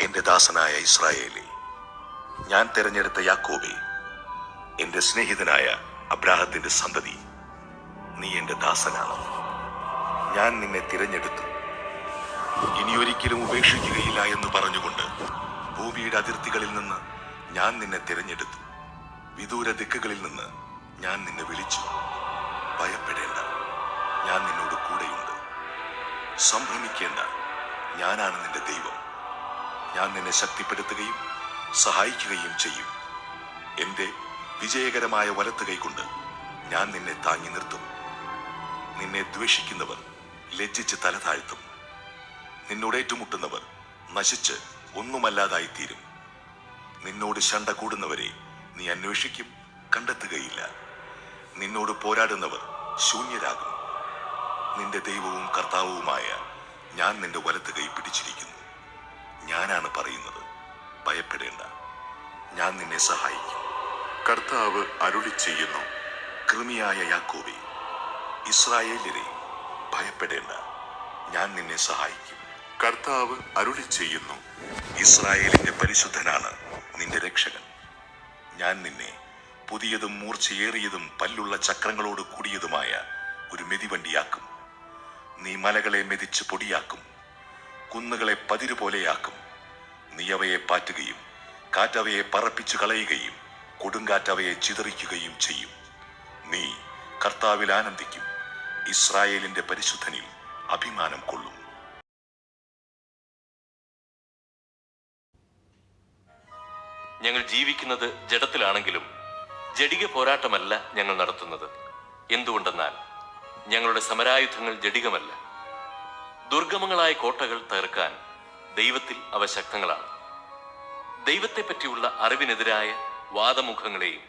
എന്റെ ദാസനായ ഇസ്രായേലി. ഞാൻ തിരഞ്ഞെടുത്ത യാക്കോബി എന്റെ സ്നേഹിതനായ അബ്രാഹത്തിന്റെ സന്തതി നീ എന്റെ ദാസനാണ്. ഞാൻ നിന്നെ തിരഞ്ഞെടുത്തു. ഇനി ഒരിക്കലും ഉപേക്ഷിക്കുകയില്ല എന്ന് പറഞ്ഞുകൊണ്ട് ഭൂമിയുടെ അതിർത്തികളിൽ നിന്ന് ഞാൻ നിന്നെ തിരഞ്ഞെടുത്തു. വിദൂര ദിക്കുകളിൽ നിന്ന് ഞാൻ നിന്നെ വിളിച്ചു. ഭയപ്പെടേണ്ട ഞാൻ നിന്നോട് കൂടെയുണ്ട്. സംഭ്രമിക്കേണ്ട ഞാനാണ് നിന്റെ ദൈവം. ഞാൻ നിന്നെ ശക്തിപ്പെടുത്തുകയും സഹായിക്കുകയും ചെയ്യും. എന്റെ വിജയകരമായ വലത്ത് കൈകൊണ്ട് ഞാൻ നിന്നെ താങ്ങി നിർത്തും. നിന്നെ ദ്വേഷിക്കുന്നവർ ലജ്ജിച്ച് തല താഴ്ത്തും. നിന്നോട് ഏറ്റുമുട്ടുന്നവർ നശിച്ച് ഒന്നുമല്ലാതായിത്തീരും. നിന്നോട് ശണ്ട കൂടുന്നവരെ നീ അന്വേഷിക്കും കണ്ടെത്തുകയില്ല. നിന്നോട് പോരാടുന്നവർ ശൂന്യരാകും. നിന്റെ ദൈവവും കർത്താവുമായ ഞാൻ നിന്റെ വലത്ത് കൈ പിടിച്ചിരിക്കുന്നു. ഞാനാണ് പറയുന്നത്. ഭയപ്പെടേണ്ട. ഞാൻ നിന്നെ സഹായിക്കും. കർത്താവ് അരുളി ചെയ്യുന്നു. കൃമിയായ യാക്കോബി ഇസ്രായേലിനെ ഭയപ്പെടേണ്ട. ഞാൻ നിന്നെ സഹായിക്കും. കർത്താവ് അരുളി ചെയ്യുന്നു. ഇസ്രായേലിന്റെ പരിശുദ്ധനാണ് നിന്റെ രക്ഷകൻ. ഞാൻ നിന്നെ പുതിയതും മൂർച്ചയേറിയതും പല്ലുള്ള ചക്രങ്ങളോട് കൂടിയതുമായ ഒരു മെതിവണ്ടിയാക്കും. നീ മലകളെ മെതിച്ച് പൊടിയാക്കും. കുന്നുകളെ പതിരു പോലെയാക്കും. നീ അവയെ പാറ്റുകയും കാറ്റവയെ പറപ്പിച്ചു കളയുകയും കൊടുങ്കാറ്റവയെ ചിതറിക്കുകയും ചെയ്യും. നീ കർത്താവിൽ ആനന്ദിക്കും. ഇസ്രായേലിന്റെ പരിശുദ്ധനിൽ അഭിമാനം കൊള്ളും. ഞങ്ങൾ ജീവിക്കുന്നത് ജഡത്തിലാണെങ്കിലും ജഡിക പോരാട്ടമല്ല ഞങ്ങൾ നടത്തുന്നത്. എന്തുകൊണ്ടെന്നാൽ ഞങ്ങളുടെ സമരായുധങ്ങൾ ജഡികമല്ല. ദുർഗമങ്ങളായ കോട്ടകൾ തകർക്കാൻ ദൈവത്തിൽ അവ ശക്തങ്ങളാണ് ദൈവത്തെ പറ്റിയുള്ള അറിവിനെതിരായ വാദമുഖങ്ങളെയും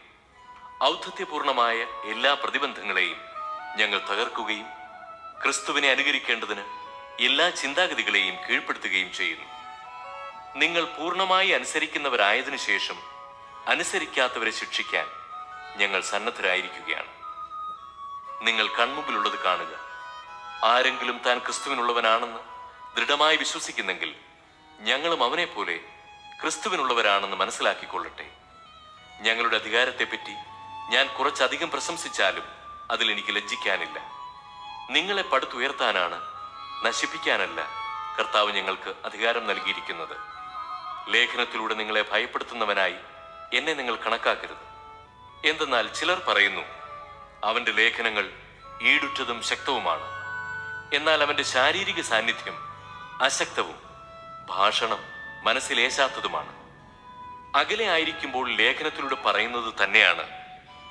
ഔദ്ധത്യപൂർണമായ എല്ലാ പ്രതിബന്ധങ്ങളെയും ഞങ്ങൾ തകർക്കുകയും ക്രിസ്തുവിനെ അനുകരിക്കേണ്ടതിന് എല്ലാ ചിന്താഗതികളെയും കീഴ്പ്പെടുത്തുകയും ചെയ്യുന്നു. നിങ്ങൾ പൂർണമായി അനുസരിക്കുന്നവരായതിനു ശേഷം അനുസരിക്കാത്തവരെ ശിക്ഷിക്കാൻ ഞങ്ങൾ സന്നദ്ധരായിരിക്കുകയാണ്. നിങ്ങൾ കൺമുമ്പിലുള്ളത് കാണുക. ആരെങ്കിലും താൻ ക്രിസ്തുവിനുള്ളവനാണെന്ന് ദൃഢമായി വിശ്വസിക്കുന്നെങ്കിൽ ഞങ്ങളും അവനെ പോലെ ക്രിസ്തുവിനുള്ളവരാണെന്ന് മനസ്സിലാക്കിക്കൊള്ളട്ടെ. ഞങ്ങളുടെ അധികാരത്തെപ്പറ്റി ഞാൻ കുറച്ചധികം പ്രശംസിച്ചാലും അതിൽ എനിക്ക് ലജ്ജിക്കാനില്ല. നിങ്ങളെ പടുത്തുയർത്താനാണ് നശിപ്പിക്കാനല്ല കർത്താവ് ഞങ്ങൾക്ക് അധികാരം നൽകിയിരിക്കുന്നത്. ലേഖനത്തിലൂടെ നിങ്ങളെ ഭയപ്പെടുത്തുന്നവനായി എന്നെ നിങ്ങൾ കണക്കാക്കരുത്. എന്തെന്നാൽ ചിലർ പറയുന്നു അവന്റെ ലേഖനങ്ങൾ ഈടുറ്റതും ശക്തവുമാണ്. എന്നാൽ അവന്റെ ശാരീരിക സാന്നിധ്യം അശക്തവും ഭാഷണം മനസ്സിലേശാത്തതുമാണ്. അകലെ ആയിരിക്കുമ്പോൾ ലേഖനത്തിലൂടെ പറയുന്നത് തന്നെയാണ്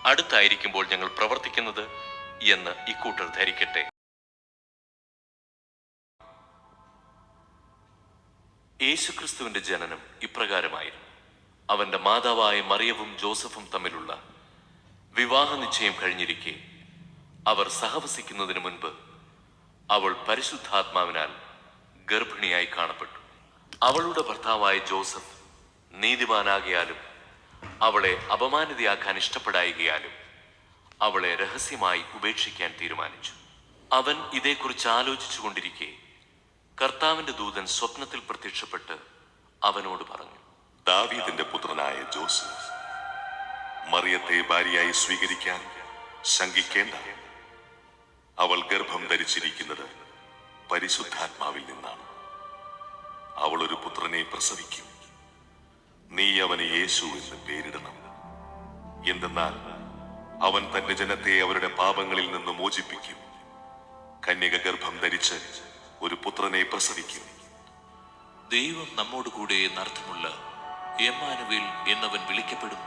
അടുത്തായിരിക്കുമ്പോൾ ഞങ്ങൾ പ്രവർത്തിക്കുന്നത് എന്ന് ഇക്കൂട്ടർ ധരിക്കട്ടെ. യേശുക്രിസ്തുവിന്റെ ജനനം ഇപ്രകാരമായിരുന്നു. അവന്റെ മാതാവായ മറിയവും ജോസഫും തമ്മിലുള്ള വിവാഹ നിശ്ചയം കഴിഞ്ഞിരിക്കെ അവർ സഹവസിക്കുന്നതിന് മുൻപ് അവൾ പരിശുദ്ധാത്മാവിനാൽ ഗർഭിണിയായി കാണപ്പെട്ടു. അവളുടെ ഭർത്താവായ ജോസഫ് നീതിമാനാകിയാലും അവളെ അപമാനിതയാക്കാൻ ഇഷ്ടപ്പെടായികയാലും അവളെ രഹസ്യമായി ഉപേക്ഷിക്കാൻ തീരുമാനിച്ചു. അവൻ ഇതേക്കുറിച്ച് ആലോചിച്ചുകൊണ്ടിരിക്കെ കർത്താവിന്റെ ദൂതൻ സ്വപ്നത്തിൽ പ്രത്യക്ഷപ്പെട്ട് അവനോട് പറഞ്ഞു ദാവീദിന്റെ പുത്രനായ ജോസഫ് മറിയത്തെ ഭാര്യയായി സ്വീകരിക്കാൻ ശങ്കിക്കേണ്ട അവൾ ഗർഭം ധരിച്ചിരിക്കുന്നത് പരിശുദ്ധാത്മാവിൽ നിന്നാണ്. അവൾ ഒരു പുത്രനെ പ്രസവിക്കും. നീ അവന് യേശു എന്ന് പേരിടണം. എന്തെന്നാൽ അവൻ തന്റെ ജനത്തെ അവരുടെ പാപങ്ങളിൽ നിന്ന് മോചിപ്പിക്കും. കന്യക ഗർഭം ധരിച്ച് ഒരു പുത്രനെ പ്രസവിക്കും. ദൈവം നമ്മോട് കൂടെ എന്നർത്ഥമുള്ള എമ്മാനുവേൽ എന്നവൻ വിളിക്കപ്പെടും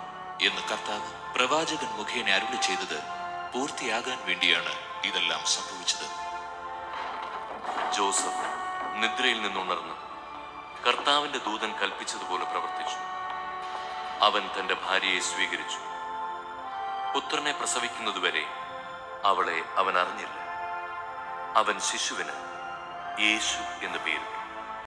എന്ന് കർത്താവ് പ്രവാചകൻ മുഖേന അരുളി ചെയ്തത് പൂർത്തിയാകാൻ വേണ്ടിയാണ് ഇതെല്ലാം സംഭവിച്ചത്. ജോസഫ് നിദ്രയിൽ നിന്നുണർന്ന് കർത്താവിന്റെ ദൂതൻ കൽപ്പിച്ചതുപോലെ പ്രവർത്തിച്ചു. അവൻ തന്റെ ഭാര്യയെ സ്വീകരിച്ചു. പുത്രനെ പ്രസവിക്കുന്നതുവരെ അവളെ അവൻ അറിഞ്ഞില്ല അവൻ ശിശുവിന് യേശു എന്ന് പേരിട്ടു.